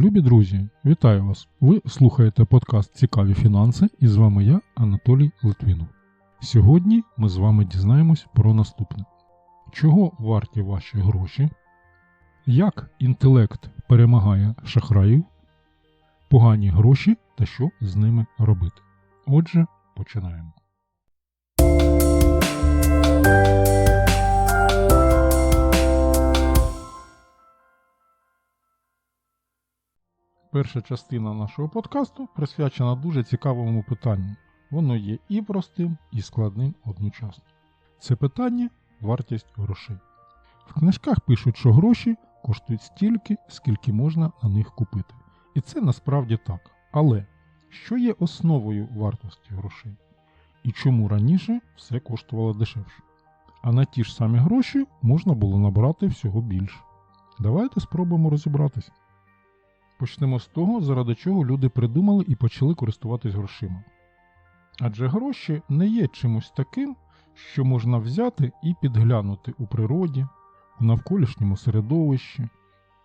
Любі друзі, вітаю вас! Ви слухаєте подкаст Цікаві фінанси і з вами я, Анатолій Литвинов. Сьогодні ми з вами дізнаємось про наступне: чого варті ваші гроші, як інтелект перемагає шахраїв, погані гроші та що з ними робити. Отже, починаємо. Перша частина нашого подкасту присвячена дуже цікавому питанню. Воно є і простим, і складним одночасно. Це питання вартість грошей. В книжках пишуть, що гроші коштують стільки, скільки можна на них купити. І це насправді так. Але що є основою вартості грошей? І чому раніше все коштувало дешевше? А на ті ж самі гроші можна було набрати всього більше. Давайте спробуємо розібратися. Почнемо з того, заради чого люди придумали і почали користуватись грошима. Адже гроші не є чимось таким, що можна взяти і підглянути у природі, у навколишньому середовищі,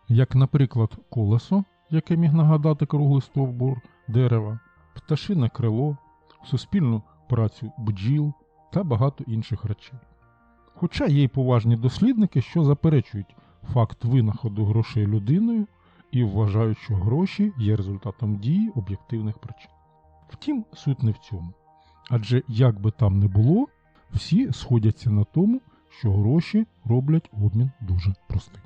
як, наприклад, колесо, яке міг нагадати круглий стовбур дерева, пташине крило, суспільну працю бджіл та багато інших речей. Хоча є й поважні дослідники, що заперечують факт винаходу грошей людиною і вважають, що гроші є результатом дії об'єктивних причин. Втім, суть не в цьому. Адже як би там не було, всі сходяться на тому, що гроші роблять обмін дуже простим.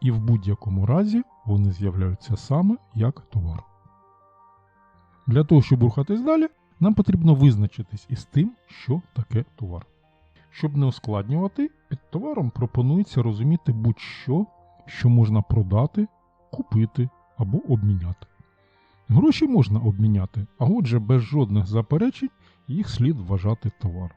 І в будь-якому разі вони з'являються саме як товар. Для того, щоб рухатись далі, нам потрібно визначитись із тим, що таке товар. Щоб не ускладнювати, під товаром пропонується розуміти будь-що, що можна продати, купити або обміняти. Гроші можна обміняти, а отже, без жодних заперечень їх слід вважати товаром.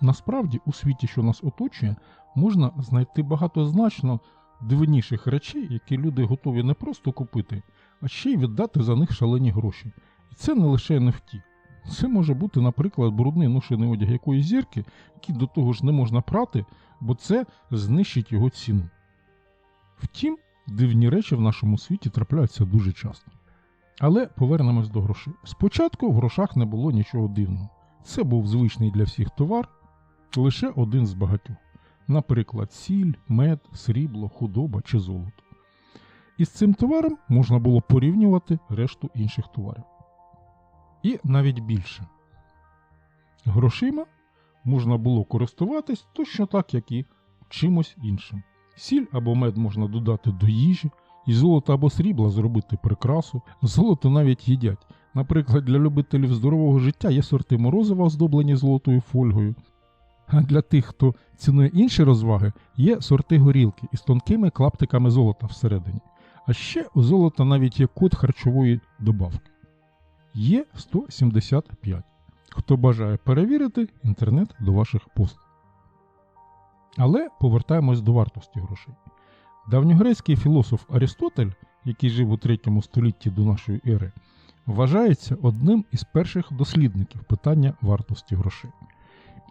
Насправді, у світі, що нас оточує, можна знайти багато значно дивніших речей, які люди готові не просто купити, а ще й віддати за них шалені гроші. І це не лише NFT. Це може бути, наприклад, брудний ношений одяг якоїсь зірки, який до того ж не можна прати, бо це знищить його ціну. Втім, дивні речі в нашому світі трапляються дуже часто. Але повернемось до грошей. Спочатку в грошах не було нічого дивного. Це був звичний для всіх товар, лише один з багатьох. Наприклад, сіль, мед, срібло, худоба чи золото. І з цим товаром можна було порівнювати решту інших товарів. І навіть більше. Грошима можна було користуватись точно так, як і чимось іншим. Сіль або мед можна додати до їжі, і золото або срібла зробити прикрасу. Золото навіть їдять. Наприклад, для любителів здорового життя є сорти морозива, оздоблені золотою фольгою. А для тих, хто цінує інші розваги, є сорти горілки із тонкими клаптиками золота всередині. А ще у золота навіть є код харчової добавки. Є 175. Хто бажає перевірити, інтернет до ваших послуг. Але повертаємось до вартості грошей. Давньогрецький філософ Арістотель, який жив у 3 столітті до нашої ери, вважається одним із перших дослідників питання вартості грошей.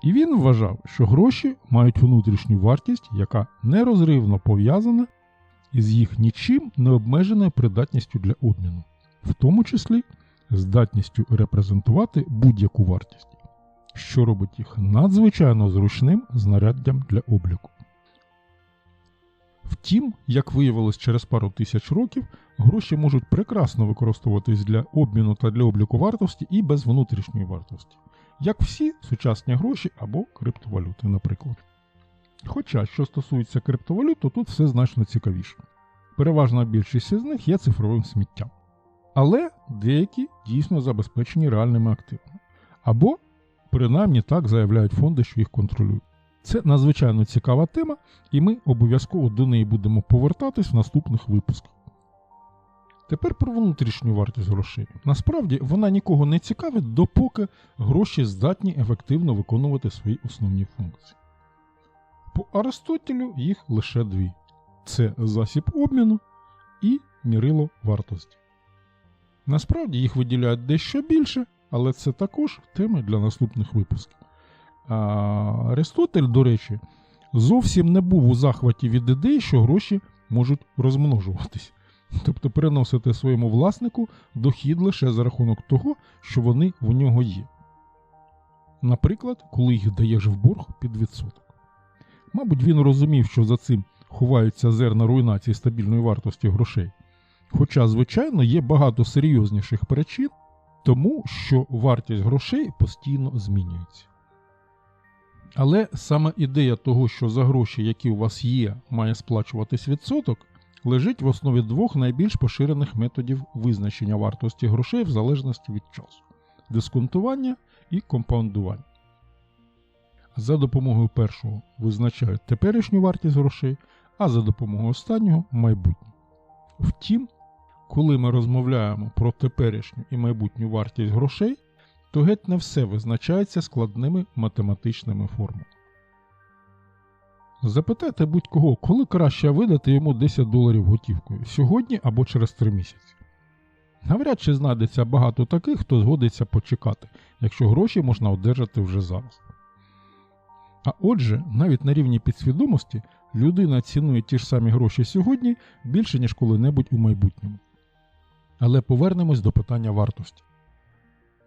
І він вважав, що гроші мають внутрішню вартість, яка нерозривно пов'язана із їх нічим не обмеженою придатністю для обміну, в тому числі здатністю репрезентувати будь-яку вартість, що робить їх надзвичайно зручним знаряддям для обліку. Втім, як виявилось через пару тисяч років, гроші можуть прекрасно використовуватись для обміну та для обліку вартості і без внутрішньої вартості, як всі сучасні гроші або криптовалюти, наприклад. Хоча, що стосується криптовалют, то тут все значно цікавіше. Переважна більшість із них є цифровим сміттям. Але деякі дійсно забезпечені реальними активами. Або, принаймні так заявляють фонди, що їх контролюють. Це надзвичайно цікава тема, і ми обов'язково до неї будемо повертатись в наступних випусках. Тепер про внутрішню вартість грошей. Насправді вона нікого не цікавить, допоки гроші здатні ефективно виконувати свої основні функції. По Аристотелю їх лише дві: це засіб обміну і мірило вартості. Насправді їх виділяють дещо більше, але це також теми для наступних випусків. Аристотель, до речі, зовсім не був у захваті від ідеї, що гроші можуть розмножуватись, тобто приносити своєму власнику дохід лише за рахунок того, що вони в нього є. Наприклад, коли їх даєш в борг під відсоток. Мабуть, він розумів, що за цим ховаються зерна руйнації стабільної вартості грошей. Хоча, звичайно, є багато серйозніших причин, тому що вартість грошей постійно змінюється. Але саме ідея того, що за гроші, які у вас є, має сплачуватись відсоток, лежить в основі двох найбільш поширених методів визначення вартості грошей в залежності від часу дисконтування і компаундування. За допомогою першого визначають теперішню вартість грошей, а за допомогою останнього майбутнє. Втім, коли ми розмовляємо про теперішню і майбутню вартість грошей, то геть не все визначається складними математичними формулами. Запитайте будь-кого, коли краще видати йому 10 доларів готівкою сьогодні або через 3 місяці. Навряд чи знайдеться багато таких, хто згодиться почекати, якщо гроші можна одержати вже зараз. А отже, навіть на рівні підсвідомості людина цінує ті ж самі гроші сьогодні більше, ніж коли-небудь у майбутньому. Але повернемось до питання вартості.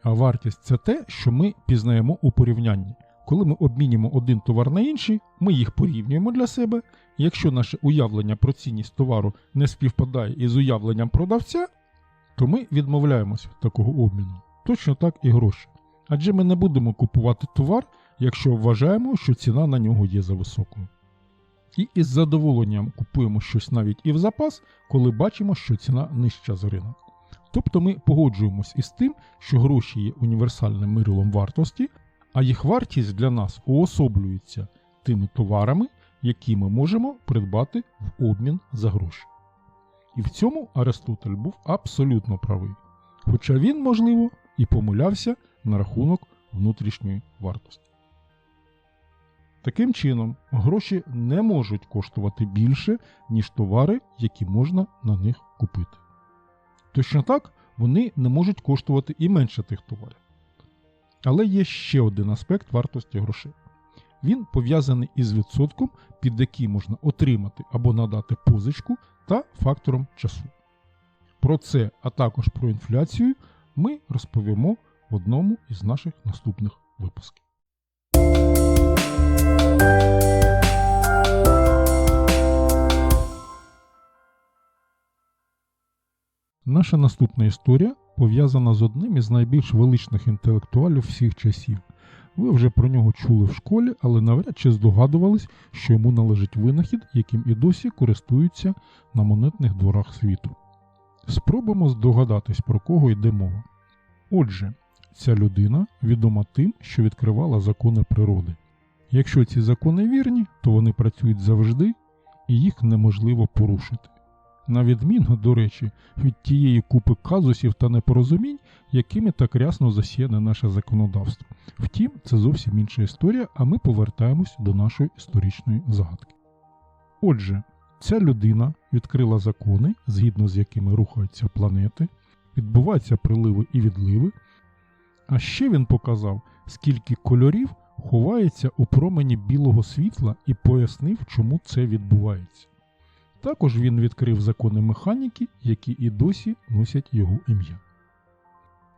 А вартість це те, що ми пізнаємо у порівнянні. Коли ми обмінюємо один товар на інший, ми їх порівнюємо для себе. Якщо наше уявлення про цінність товару не співпадає із уявленням продавця, то ми відмовляємося від такого обміну. Точно так і гроші. Адже ми не будемо купувати товар, якщо вважаємо, що ціна на нього є за високою. І із задоволенням купуємо щось навіть і в запас, коли бачимо, що ціна нижча за ринок. Тобто ми погоджуємось із тим, що гроші є універсальним мирилом вартості, а їх вартість для нас уособлюється тими товарами, які ми можемо придбати в обмін за гроші. І в цьому Аристотель був абсолютно правий. Хоча він, можливо, і помилявся на рахунок внутрішньої вартості. Таким чином, гроші не можуть коштувати більше, ніж товари, які можна на них купити. Точно так, вони не можуть коштувати і менше тих товарів. Але є ще один аспект вартості грошей. Він пов'язаний із відсотком, під який можна отримати або надати позичку та фактором часу. Про це, а також про інфляцію, ми розповімо в одному із наших наступних випусків. Наша наступна історія пов'язана з одним із найбільш величних інтелектуалів всіх часів. Ви вже про нього чули в школі, але навряд чи здогадувались, що йому належить винахід, яким і досі користуються на монетних дворах світу. Спробуємо здогадатись, про кого йде мова. Отже, ця людина відома тим, що відкривала закони природи. Якщо ці закони вірні, то вони працюють завжди і їх неможливо порушити. На відміну, до речі, від тієї купи казусів та непорозумінь, якими так рясно засіяне наше законодавство. Втім, це зовсім інша історія, а ми повертаємось до нашої історичної загадки. Отже, ця людина відкрила закони, згідно з якими рухаються планети, відбуваються приливи і відливи. А ще він показав, скільки кольорів ховається у промені білого світла і пояснив, чому це відбувається. Також він відкрив закони механіки, які і досі носять його ім'я.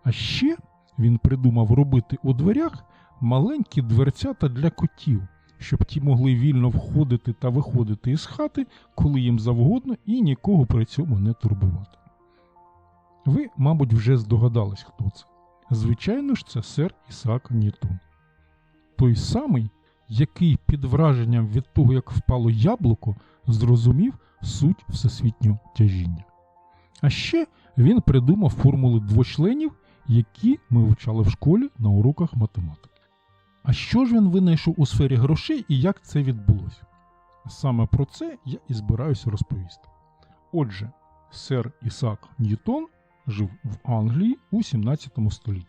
А ще він придумав робити у дверях маленькі дверцята для котів, щоб ті могли вільно входити та виходити із хати, коли їм завгодно, і нікого при цьому не турбувати. Ви, мабуть, вже здогадались, хто це. Звичайно ж, це сер Ісаак Ньютон. Той самий, який під враженням від того, як впало яблуко, зрозумів суть всесвітнього тяжіння. А ще він придумав формули двочленів, які ми вивчали в школі на уроках математики. А що ж він винайшов у сфері грошей і як це відбулося? Саме про це я і збираюся розповісти. Отже, сер Ісаак Ньютон жив в Англії у 17 столітті.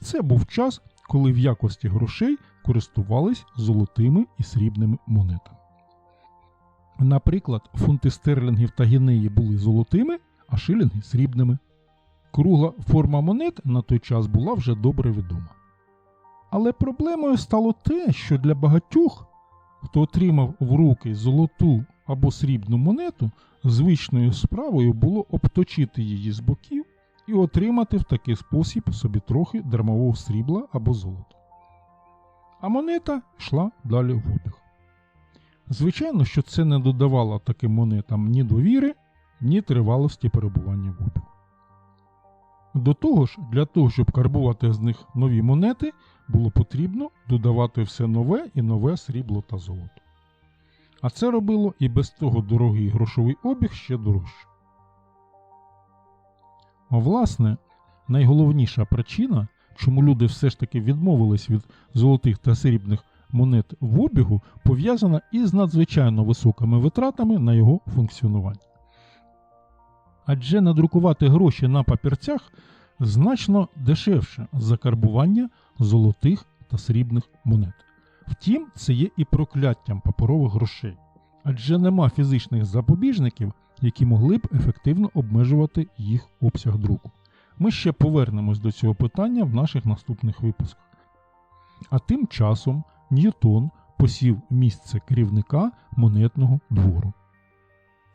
Це був час, коли в якості грошей користувались золотими і срібними монетами. Наприклад, фунти стерлінгів та гінеї були золотими, а шилінги срібними. Кругла форма монет на той час була вже добре відома. Але проблемою стало те, що для багатьох, хто отримав в руки золоту або срібну монету, звичною справою було обточити її з боків і отримати в такий спосіб собі трохи дармового срібла або золота. А монета йшла далі в обіг. Звичайно, що це не додавало таким монетам ні довіри, ні тривалості перебування в обігу. До того ж, для того, щоб карбувати з них нові монети, було потрібно додавати все нове і нове срібло та золото. А це робило і без того дорогий грошовий обіг ще дорожче. Власне, найголовніша причина, чому люди все ж таки відмовились від золотих та срібних монет в обігу, пов'язана із надзвичайно високими витратами на його функціонування. Адже надрукувати гроші на папірцях значно дешевше за карбування золотих та срібних монет. Втім, це є і прокляттям паперових грошей, адже нема фізичних запобіжників, які могли б ефективно обмежувати їх обсяг друку. Ми ще повернемось до цього питання в наших наступних випусках. А тим часом Ньютон посів місце керівника монетного двору.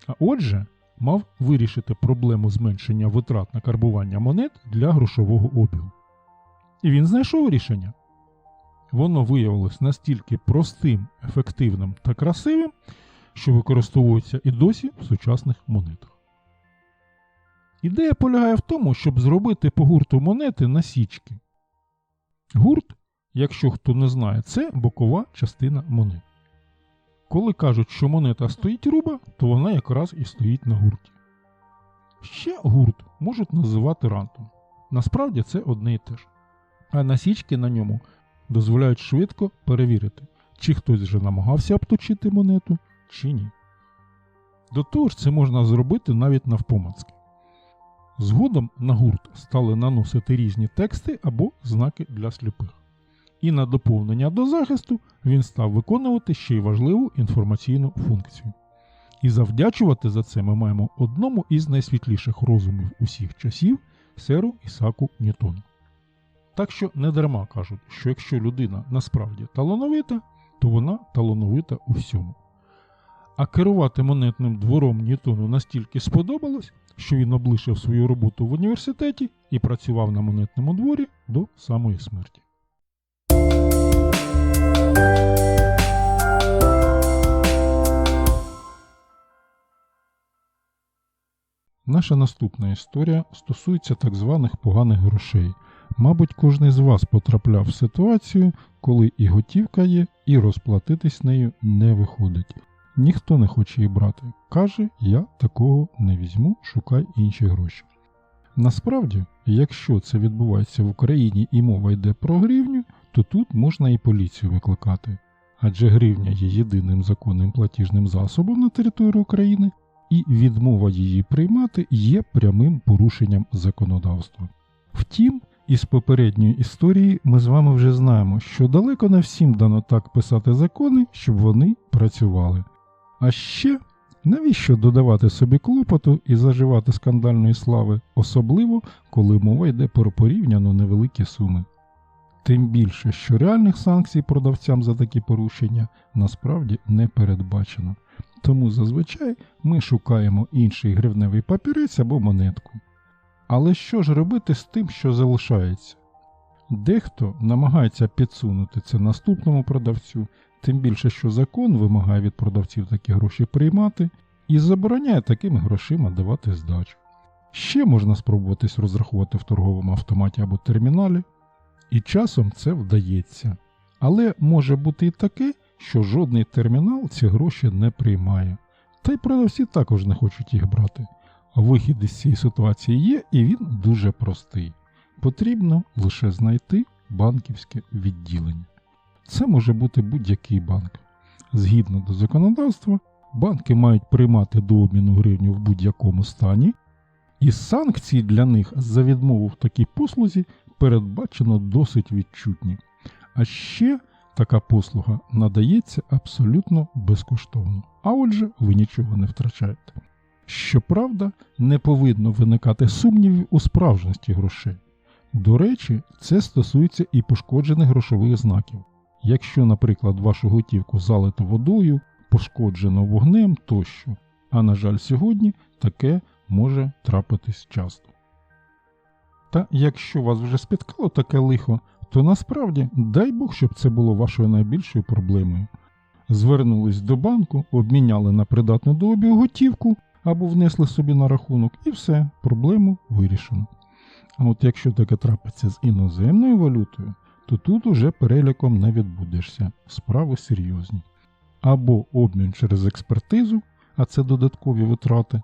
А отже, мав вирішити проблему зменшення витрат на карбування монет для грошового обігу. І він знайшов рішення. Воно виявилось настільки простим, ефективним та красивим, що використовується і досі в сучасних монетах. Ідея полягає в тому, щоб зробити по гурту монети насічки. Гурт, якщо хто не знає, це бокова частина монет. Коли кажуть, що монета стоїть руба, то вона якраз і стоїть на гурті. Ще гурт можуть називати рантом. Насправді це одне і те ж. А насічки на ньому дозволяють швидко перевірити, чи хтось вже намагався обточити монету, чи ні. До того ж, це можна зробити навіть навпомацки. Згодом на гурт стали наносити різні тексти або знаки для сліпих. І на доповнення до захисту він став виконувати ще й важливу інформаційну функцію. І завдячувати за це ми маємо одному із найсвітліших розумів усіх часів серу Ісаку Ньютону. Так що не дарма кажуть, що якщо людина насправді талановита, то вона талановита у всьому. А керувати монетним двором Ньютону настільки сподобалось, що він облишив свою роботу в університеті і працював на монетному дворі до самої смерті. Наша наступна історія стосується так званих поганих грошей. Мабуть, кожен з вас потрапляв в ситуацію, коли і готівка є, і розплатитись нею не виходить. Ніхто не хоче її брати. Каже, я такого не візьму, шукай інші гроші. Насправді, якщо це відбувається в Україні і мова йде про гривню, то тут можна і поліцію викликати. Адже гривня є єдиним законним платіжним засобом на території України, і відмова її приймати є прямим порушенням законодавства. Втім, із попередньої історії ми з вами вже знаємо, що далеко не всім дано так писати закони, щоб вони працювали. А ще навіщо додавати собі клопоту і заживати скандальної слави, особливо коли мова йде про порівняно невеликі суми. Тим більше, що реальних санкцій продавцям за такі порушення насправді не передбачено. Тому зазвичай ми шукаємо інший гривневий папірець або монетку. Але що ж робити з тим, що залишається? Дехто намагається підсунути це наступному продавцю, тим більше, що закон вимагає від продавців такі гроші приймати і забороняє такими грошима давати здачу. Ще можна спробуватись розрахувати в торговому автоматі або терміналі, і часом це вдається. Але може бути і таке, що жодний термінал ці гроші не приймає. Та й продавці також не хочуть їх брати. Вихід із цієї ситуації є, і він дуже простий. Потрібно лише знайти банківське відділення. Це може бути будь-який банк. Згідно до законодавства, банки мають приймати до обміну гривню в будь-якому стані, і санкції для них за відмову в такій послузі передбачено досить відчутні. А ще така послуга надається абсолютно безкоштовно. А отже, ви нічого не втрачаєте. Щоправда, не повинно виникати сумнівів у справжності грошей. До речі, це стосується і пошкоджених грошових знаків. Якщо, наприклад, вашу готівку залито водою, пошкоджено вогнем тощо. А на жаль, сьогодні таке може трапитись часто. Та якщо вас вже спіткало таке лихо, то насправді дай Бог, щоб це було вашою найбільшою проблемою. Звернулись до банку, обміняли на придатну до обігу готівку або внесли собі на рахунок, і все, проблему вирішено. А от якщо таке трапиться з іноземною валютою, то тут уже переліком не відбудешся, справи серйозні. Або обмін через експертизу, а це додаткові витрати,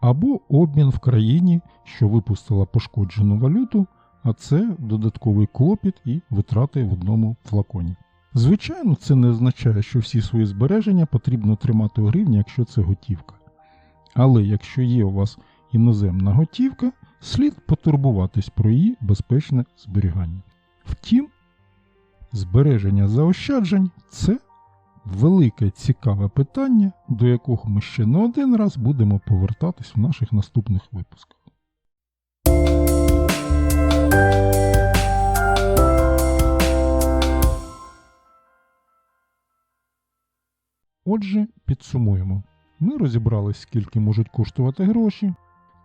або обмін в країні, що випустила пошкоджену валюту, а це додатковий клопіт і витрати в одному флаконі. Звичайно, це не означає, що всі свої збереження потрібно тримати у гривні, якщо це готівка. Але якщо є у вас іноземна готівка, слід потурбуватись про її безпечне зберігання. Втім, збереження заощаджень це велике цікаве питання, до якого ми ще не один раз будемо повертатись в наших наступних випусках. Отже, підсумуємо. Ми розібрались, скільки можуть коштувати гроші.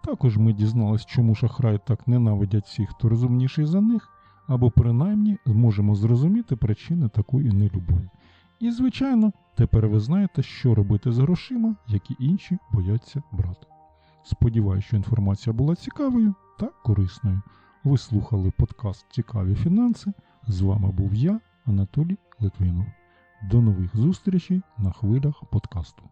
Також ми дізнались, чому шахраї так ненавидять всіх, хто розумніший за них, або принаймні зможемо зрозуміти причини такої нелюбові. І, звичайно, тепер ви знаєте, що робити з грошима, які інші бояться брати. Сподіваюсь, що інформація була цікавою та корисною. Ви слухали подкаст Цікаві фінанси. З вами був я, Анатолій Литвинов. До нових зустрічей на хвилях подкасту.